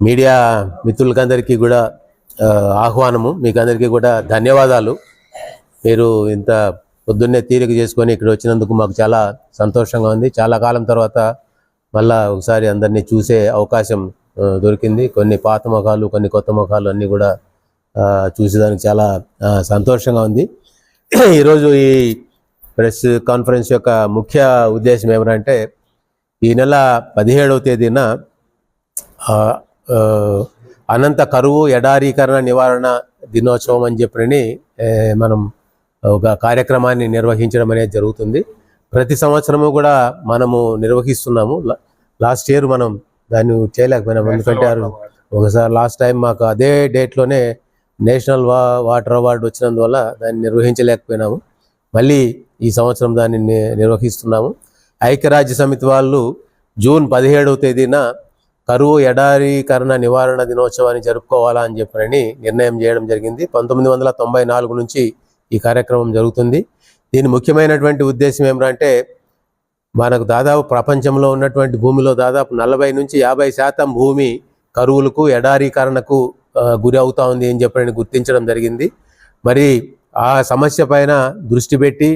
Media మిత్రులకందరికీ కూడా ఆహ్వానము. మీకు అందరికీ కూడా ధన్యవాదాలు. మీరు ఇంత పొద్దున్నే తీరిక చేసుకొని ఇక్కడ వచ్చినందుకు మాకు చాలా సంతోషంగా ఉంది. చాలా కాలం తర్వాత మళ్ళా ఒకసారి అందరినీ చూసే అవకాశం దొరికింది. కొన్ని పాత ముఖాలు కొన్ని కొత్త ముఖాలు అన్నీ కూడా చూసేదానికి చాలా సంతోషంగా ఉంది. ఈరోజు ఈ ప్రెస్ కాన్ఫరెన్స్ యొక్క ముఖ్య ఉద్దేశం ఏమిటంటే ఈ నెల పదిహేడవ తేదీన అనంత కరువు ఎడారీకరణ నివారణ దినోత్సవం అని చెప్పని మనం ఒక కార్యక్రమాన్ని నిర్వహించడం అనేది జరుగుతుంది. ప్రతి సంవత్సరము కూడా మనము నిర్వహిస్తున్నాము. లాస్ట్ ఇయర్ మనం దాన్ని చేయలేకపోయినాం ఎందుకంటే ఒకసారి లాస్ట్ టైం మాకు అదే డేట్లోనే నేషనల్ వా వాటర్ అవార్డు వచ్చినందువల్ల దాన్ని నిర్వహించలేకపోయినాము. మళ్ళీ ఈ సంవత్సరం దాన్ని నిర్వహిస్తున్నాము. ఐక్యరాజ్య సమితి వాళ్ళు జూన్ పదిహేడవ తేదీన కరువు ఎడారీకరణ నివారణ దినోత్సవాన్ని జరుపుకోవాలా అని చెప్పని నిర్ణయం చేయడం జరిగింది. పంతొమ్మిది వందల తొంభై నాలుగు నుంచి ఈ కార్యక్రమం జరుగుతుంది. దీని ముఖ్యమైనటువంటి ఉద్దేశం ఏమిటంటే మనకు దాదాపు ప్రపంచంలో ఉన్నటువంటి భూమిలో దాదాపు నలభై నుంచి యాభై శాతం భూమి కరువులకు ఎడారీకరణకు గురి అవుతా ఉంది అని చెప్పని గుర్తించడం జరిగింది. మరి ఆ సమస్య పైన దృష్టి పెట్టి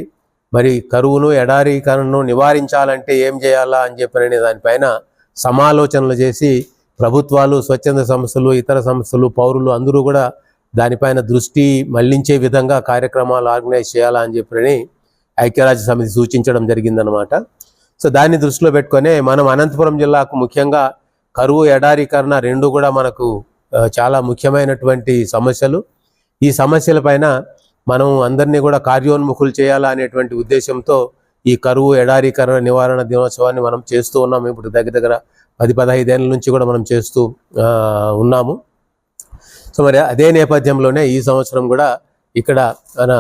మరి కరువును ఎడారీకరణను నివారించాలంటే ఏం చేయాలా అని చెప్పని దానిపైన సమాలోచనలు చేసి ప్రభుత్వాలు స్వచ్ఛంద సంస్థలు ఇతర సంస్థలు పౌరులు అందరూ కూడా దానిపైన దృష్టి మళ్ళించే విధంగా కార్యక్రమాలు ఆర్గనైజ్ చేయాలా అని చెప్పని ఐక్యరాజ్య సమితి సూచించడం జరిగిందనమాట సో దాన్ని దృష్టిలో పెట్టుకొని మనం అనంతపురం జిల్లాకు ముఖ్యంగా కరువు ఎడారీకరణ రెండు కూడా మనకు చాలా ముఖ్యమైనటువంటి సమస్యలు. ఈ సమస్యలపైన మనం అందరినీ కూడా కార్యోన్ముఖులు చేయాలా అనేటువంటి ఉద్దేశంతో ఈ కరువు ఎడారి కరువు నివారణ దినోత్సవాన్ని మనం చేస్తూ ఉన్నాము ఇప్పుడు దగ్గర దగ్గర పది పదహైదేళ్ళ నుంచి కూడా మనం చేస్తూ ఉన్నాము. సో మరి అదే నేపథ్యంలోనే ఈ సంవత్సరం కూడా ఇక్కడ మన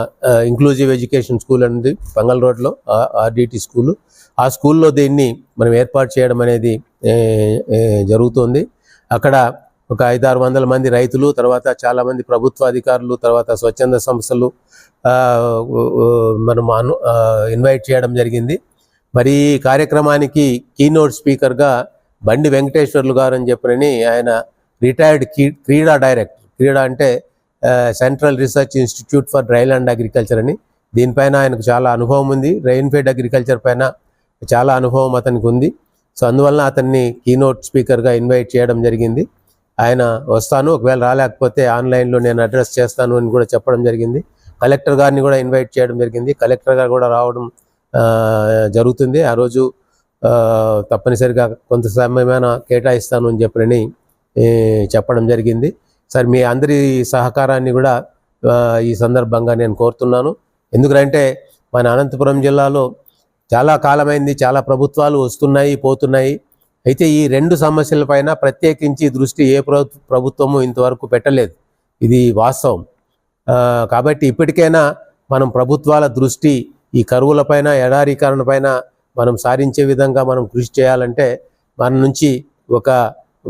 ఇంక్లూజివ్ ఎడ్యుకేషన్ స్కూల్ అనేది పంగల్ రోడ్లో ఆర్డిటి స్కూలు. ఆ స్కూల్లో దీన్ని మనం ఏర్పాటు చేయడం అనేది జరుగుతుంది. అక్కడ ఒక ఐదారు వందల మంది రైతులు తర్వాత చాలామంది ప్రభుత్వ అధికారులు తర్వాత స్వచ్ఛంద సంస్థలు మనం అను ఇన్వైట్ చేయడం జరిగింది. మరి ఈ కార్యక్రమానికి కీనోట్ స్పీకర్గా బండి వెంకటేశ్వర్లు గారు అని చెప్పని ఆయన రిటైర్డ్ కీ క్రీడా డైరెక్టర్ క్రీడా అంటే central research institute for rail and agriculture అని. దీనిపైన ఆయనకు చాలా అనుభవం ఉంది. రెయిన్ఫెడ్ అగ్రికల్చర్ పైన చాలా అనుభవం అతనికి ఉంది. సో అందువలన అతన్ని కీనోట్ స్పీకర్గా ఇన్వైట్ చేయడం జరిగింది. ఆయన వస్తాను ఒకవేళ రాలేకపోతే ఆన్లైన్లో నేను అడ్రస్ చేస్తాను అని కూడా చెప్పడం జరిగింది. కలెక్టర్ గారిని కూడా ఇన్వైట్ చేయడం జరిగింది. కలెక్టర్ గారు కూడా రావడం జరుగుతుంది. ఆ రోజు తప్పనిసరిగా కొంత సమయమైన కేటాయిస్తాను అని చెప్పని చెప్పడం జరిగింది. సార్ మీ అందరి సహకారాన్ని కూడా ఈ సందర్భంగా నేను కోరుతున్నాను. ఎందుకంటే మన అనంతపురం జిల్లాలో చాలా కాలమైంది చాలా ప్రభుత్వాలు వస్తున్నాయి పోతున్నాయి. అయితే ఈ రెండు సమస్యలపైన ప్రత్యేకించి దృష్టి ఏ ప్రభుత్వము ఇంతవరకు పెట్టలేదు. ఇది వాస్తవం. కాబట్టి ఇప్పటికైనా మనం ప్రభుత్వాల దృష్టి ఈ కరువులపైన ఎడారీకరణపైన మనం సాధించే విధంగా మనం కృషి చేయాలంటే మన నుంచి ఒక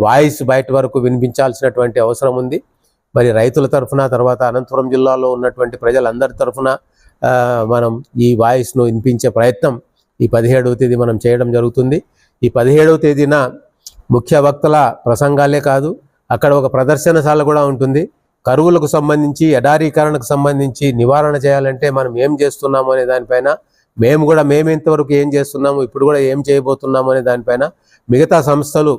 వాయిస్ బయట వరకు వినిపించాల్సినటువంటి అవసరం ఉంది. మరి రైతుల తరఫున తర్వాత అనంతపురం జిల్లాలో ఉన్నటువంటి ప్రజలందరి తరఫున మనం ఈ వాయిస్ను వినిపించే ప్రయత్నం ఈ పదిహేడవ తేదీ మనం చేయడం జరుగుతుంది. ఈ పదిహేడవ తేదీన ముఖ్య వక్తల ప్రసంగాలే కాదు అక్కడ ఒక ప్రదర్శనశాల కూడా ఉంటుంది. కరువులకు సంబంధించి ఎడారీకరణకు సంబంధించి నివారణ చేయాలంటే మనం ఏం చేస్తున్నాము అనే దానిపైన మేము కూడా మేము ఇంతవరకు ఏం చేస్తున్నాము ఇప్పుడు కూడా ఏం చేయబోతున్నాము అనే దానిపైన మిగతా సంస్థలు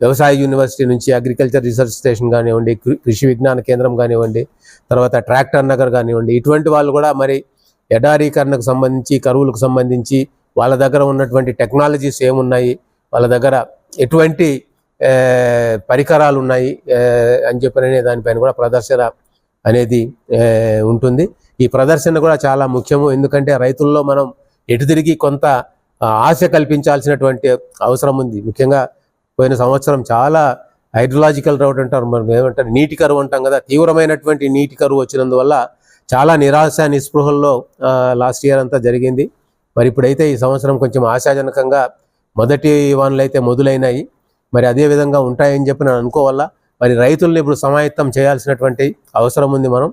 వ్యవసాయ యూనివర్సిటీ నుంచి అగ్రికల్చర్ రీసెర్చ్ స్టేషన్ కానివ్వండి కృషి విజ్ఞాన కేంద్రం కానివ్వండి తర్వాత ట్రాక్టర్ నగర్ కానివ్వండి ఇటువంటి వాళ్ళు కూడా మరి ఎడారీకరణకు సంబంధించి కరువులకు సంబంధించి వాళ్ళ దగ్గర ఉన్నటువంటి టెక్నాలజీస్ ఏమున్నాయి? వాళ్ళ దగ్గర ఎటువంటి పరికరాలు ఉన్నాయి అని చెప్పిన దానిపైన కూడా ప్రదర్శన అనేది ఉంటుంది. ఈ ప్రదర్శన కూడా చాలా ముఖ్యము. ఎందుకంటే రైతుల్లో మనం ఎటు తిరిగి కొంత ఆశ కల్పించాల్సినటువంటి అవసరం ఉంది. ముఖ్యంగా పోయిన సంవత్సరం చాలా హైడ్రలాజికల్ రౌట్ అంటారు. మనం ఏమంటారు? నీటి కరువు అంటాం కదా. తీవ్రమైనటువంటి నీటి కరువు వచ్చినందువల్ల చాలా నిరాశ నిస్పృహల్లో లాస్ట్ ఇయర్ అంతా జరిగింది. మరి ఇప్పుడైతే ఈ సంవత్సరం కొంచెం ఆశాజనకంగా మొదటి వానలు అయితే మొదలైనాయి. మరి అదే విధంగా ఉంటాయని చెప్పి నేను అనుకోవాలా మరి రైతుల్ని ఇప్పుడు సమాయత్తం చేయాల్సినటువంటి అవసరం ఉంది మనం.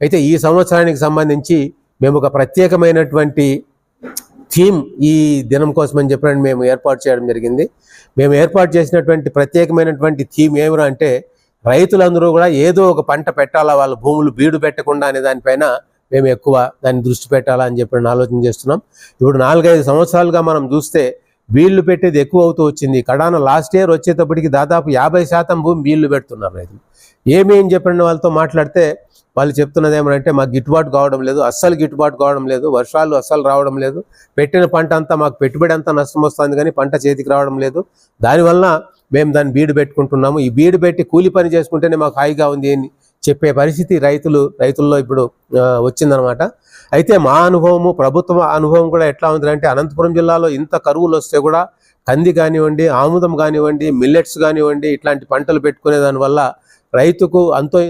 అయితే ఈ సంవత్సరానికి సంబంధించి మేము ఒక ప్రత్యేకమైనటువంటి థీమ్ ఈ దినం కోసం అని చెప్పిన మేము ఏర్పాటు చేయడం జరిగింది. మేము ఏర్పాటు చేసినటువంటి ప్రత్యేకమైనటువంటి థీమ్ ఏమిరా అంటే రైతులందరూ కూడా ఏదో ఒక పంట పెట్టాలా వాళ్ళ భూములు బీడు పెట్టకుండా అనే దానిపైన మేము ఎక్కువ దాన్ని దృష్టి పెట్టాలా అని చెప్పి ఆలోచన చేస్తున్నాం. ఇప్పుడు నాలుగైదు సంవత్సరాలుగా మనం చూస్తే బీళ్ళు పెట్టేది ఎక్కువ అవుతూ వచ్చింది. కడాన లాస్ట్ ఇయర్ వచ్చేటప్పటికి దాదాపు యాభై శాతం భూమి బీళ్ళు పెడుతున్నారు రైతులు. ఏమి చెప్పిన వాళ్ళతో మాట్లాడితే వాళ్ళు చెప్తున్నది ఏమంటే మాకు గిట్టుబాటు కావడం లేదు అస్సలు గిట్టుబాటు కావడం లేదు వర్షాలు అస్సలు రావడం లేదు పెట్టిన పంట అంతా మాకు పెట్టుబడి అంతా నష్టం వస్తుంది కానీ పంట చేతికి రావడం లేదు. దానివల్ల మేము దాన్ని బీడు పెట్టుకుంటున్నాము. ఈ బీడు పెట్టి కూలి పని చేసుకుంటేనే మాకు హాయిగా ఉంది అని చెప్పే పరిస్థితి రైతులు రైతుల్లో ఇప్పుడు ఆ, వచ్చిందనమాట. అయితే మా అనుభవము ప్రభుత్వ అనుభవం కూడా ఎట్లా ఉందంటే అనంతపురం జిల్లాలో ఇంత కరువులు వస్తే కూడా కంది కానివ్వండి ఆముదం కానివ్వండి మిల్లెట్స్ కానివ్వండి ఇట్లాంటి పంటలు పెట్టుకునే దానివల్ల రైతుకు అంతో